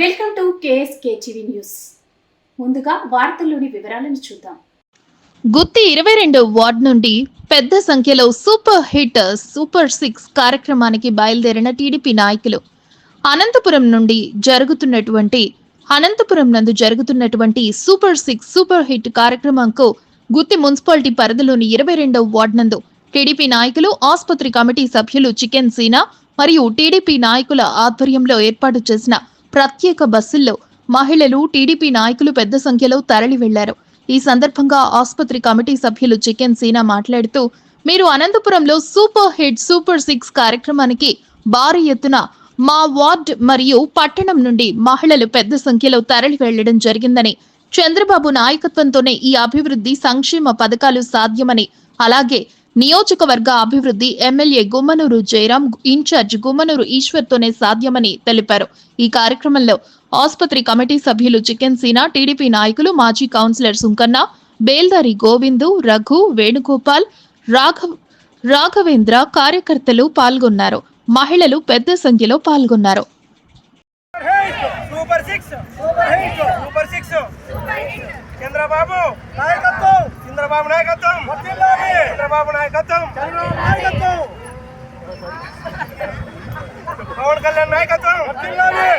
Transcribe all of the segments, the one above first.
Welcome to KSK TV news. ముందుగా వార్తల్లోని వివరాలను చూద్దాం. గుత్తి ఇరవై రెండు వార్డ్ నుండి పెద్ద సంఖ్యలో సూపర్ హిట్ సూపర్ సిక్స్ కార్యక్రమానికి బయలుదేరిన టీడీపీ నాయకులు. అనంతపురం నుండి జరుగుతున్నటువంటి అనంతపురం నందు జరుగుతున్నటువంటి సూపర్ సిక్స్ సూపర్ హిట్ కార్యక్రమంకు గుత్తి మున్సిపాలిటీ పరిధిలోని ఇరవై రెండవ వార్డు నందు టీడీపీ నాయకులు ఆసుపత్రి కమిటీ సభ్యులు చికెన్ సీనా మరియు టీడీపీ నాయకుల ఆధ్వర్యంలో ఏర్పాటు చేసిన ప్రత్యేక బస్సుల్లో మహిళలు టీడీపీ నాయకులు పెద్ద సంఖ్యలో తరలి వెళ్ళారు. ఈ సందర్భంగా ఆసుపత్రి కమిటీ సభ్యులు చికెన్ సీనా మాట్లాడుతూ మీరు అనంతపురంలో సూపర్ హిట్ సూపర్ సిక్స్ కార్యక్రమానికి భారీ ఎత్తున మా వార్డ్ మరియు పట్టణం నుండి మహిళలు పెద్ద సంఖ్యలో తరలి వెళ్ళడం జరిగిందని చంద్రబాబు నాయకత్వంతోనే ఈ అభివృద్ధి సంక్షేమ పథకాలు సాధ్యమని అలాగే నియోజకవర్గ అభివృద్ధి ఎమ్మెల్యే గుమ్మనూరు జయరాం ఇన్ఛార్జ్ గుమ్మనూరు ఈశ్వర్తోనే సాధ్యమని తెలిపారు. ఈ కార్యక్రమంలో ఆసుపత్రి కమిటీ సభ్యులు చికెన్ సీనా టీడీపీ నాయకులు మాజీ కౌన్సిలర్ సుంకన్న బేల్దారి గోవిందు రఘు వేణుగోపాల్ రాఘవ్ రాఘవేంద్ర కార్యకర్తలు పాల్గొన్నారు. మహిళలు పెద్ద సంఖ్యలో పాల్గొన్నారు. Super six super six Chandrababu నాయకత్వం చంద్రబాబు నాయకత్వం. చంద్రబాబు నాయకత్వం పవన్ కళ్యాణ్ నాయకత్వం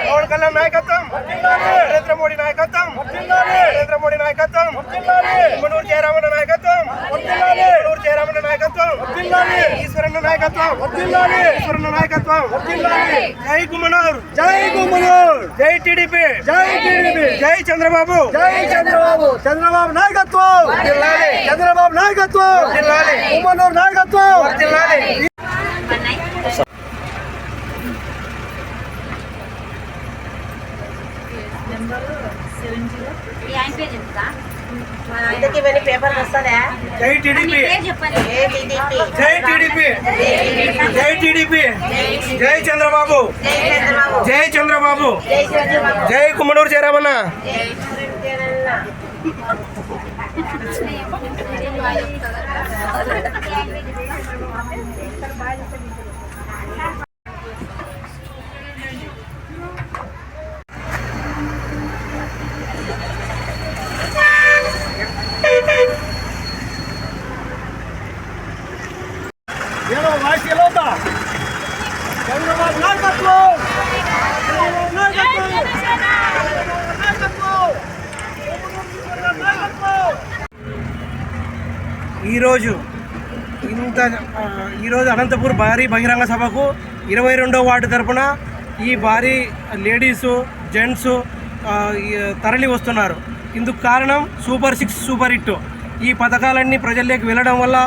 పవన్ కళ్యాణ్ నాయకత్వం నరేంద్ర మోడీ నాయకత్వం నరేంద్ర మోడీ నాయకత్వం మనూరు జయరామన్న నాయకత్వం మనూరు జయరామన్న నాయకత్వం ఈశ్వరన్న నాయకత్వం ఈశ్వరన్న నాయకత్వం జై గుమ్మనూరు. జై గుమ్మనూరు. జై టీడీపీ. జై టీడీపీ. జై చంద్రబాబు. జై చంద్రబాబు. చంద్రబాబు నాయకత్వం. చంద్రబాబు నాయకత్వం. ఉమ్మనూరు నాయకత్వం. జిల్లాలి ఇంతకీ ఇవన్నీ పేపర్లు వస్తుందా జై టీడీపీ చెప్పండి ఏ టీడీపీ జై టీడీపీ జై టీడీపీ జై చంద్రబాబు జై చంద్రబాబు జై చంద్రబాబు జై చంద్రబాబు జై కుమ్మనూరు జయరామన్న జై చంద్రన్న ఏడో వాయిస్ ఎలా ఉందా చంద్రబాబు నాయకత్వం చంద్రబాబు నాయకత్వం చంద్రబాబు నాయకత్వం ఉమ్మనూరు నాయకత్వం ఈరోజు ఇంత ఈరోజు అనంతపూర్ భారీ బహిరంగ సభకు ఇరవై రెండో వార్డు తరపున ఈ భారీ లేడీసు జెంట్స్ తరలి వస్తున్నారు. ఇందుకు కారణం సూపర్ సిక్స్ సూపర్ హిట్. ఈ పథకాలన్నీ ప్రజల్లోకి వెళ్ళడం వల్ల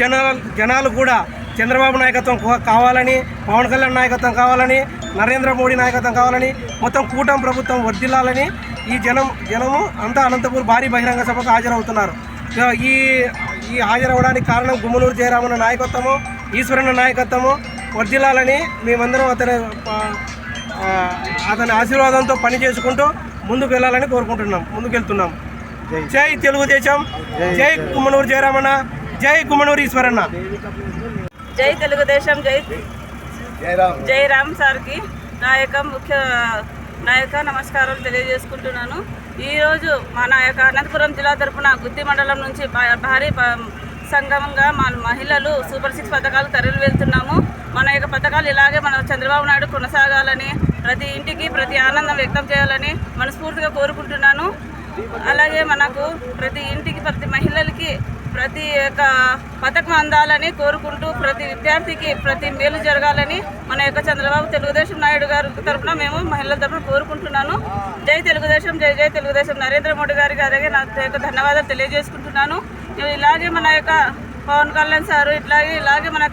జన జనాలు కూడా చంద్రబాబు నాయకత్వం కావాలని పవన్ కళ్యాణ్ నాయకత్వం కావాలని నరేంద్ర మోడీ నాయకత్వం కావాలని మొత్తం కూటమి ప్రభుత్వం వర్దిల్లాలని ఈ జనం జనము అంతా అనంతపూర్ భారీ బహిరంగ సభకు హాజరవుతున్నారు. ఈ ఈ హాజరవడానికి కారణం గుమ్మనూరు జయరామన్న నాయకత్వము ఈశ్వరన్న నాయకత్వము వర్ధిల్లాలని మేమందరం అతని అతని ఆశీర్వాదంతో పని చేసుకుంటూ ముందుకు వెళ్ళాలని కోరుకుంటున్నాం ముందుకు వెళ్తున్నాం జై తెలుగుదేశం జై గుమ్మనూరు జయరామన్న జై గుమ్మనూరు ఈశ్వరన్న. జై తెలుగుదేశం జై జై రామ్ సార్కి నా యొక్క ముఖ్య నా యొక్క నమస్కారాలు తెలియజేసుకుంటున్నాను. ఈరోజు మన యొక్క అనంతపురం జిల్లా తరపున గుత్తి మండలం నుంచి భారీ సంఘంగా మన మహిళలు సూపర్ సిక్స్ పథకాలు తరలి వెళ్తున్నాము. మన యొక్క పథకాలు ఇలాగే మన చంద్రబాబు నాయుడు కొనసాగాలని ప్రతి ఇంటికి ప్రతి ఆనందం వ్యక్తం చేయాలని మనస్ఫూర్తిగా కోరుకుంటున్నాను. అలాగే మనకు ప్రతి ఇంటికి ప్రతి మహిళలకి ప్రతి యొక్క పథకం అందాలని కోరుకుంటూ ప్రతి విద్యార్థికి ప్రతి మేలు జరగాలని మన యొక్క చంద్రబాబు తెలుగుదేశం నాయుడు గారి తరఫున మేము మహిళల తరఫున కోరుకుంటున్నాను. జై తెలుగుదేశం జై జై తెలుగుదేశం. నరేంద్ర మోడీ గారికి అలాగే నా యొక్క ధన్యవాదాలు తెలియజేసుకుంటున్నాను. ఇలాగే మన యొక్క పవన్ కళ్యాణ్ సార్ ఇట్లాగే ఇలాగే మన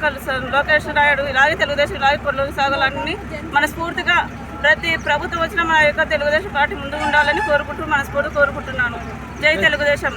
లోకేష్ నాయుడు ఇలాగే తెలుగుదేశం ఇలాగే కొనసాగాలని మనస్ఫూర్తిగా ప్రతి ప్రభుత్వం వచ్చిన మన యొక్క తెలుగుదేశం పార్టీ ముందు ఉండాలని కోరుకుంటూ మనస్ఫూర్తి కోరుకుంటున్నాను. జై తెలుగుదేశం.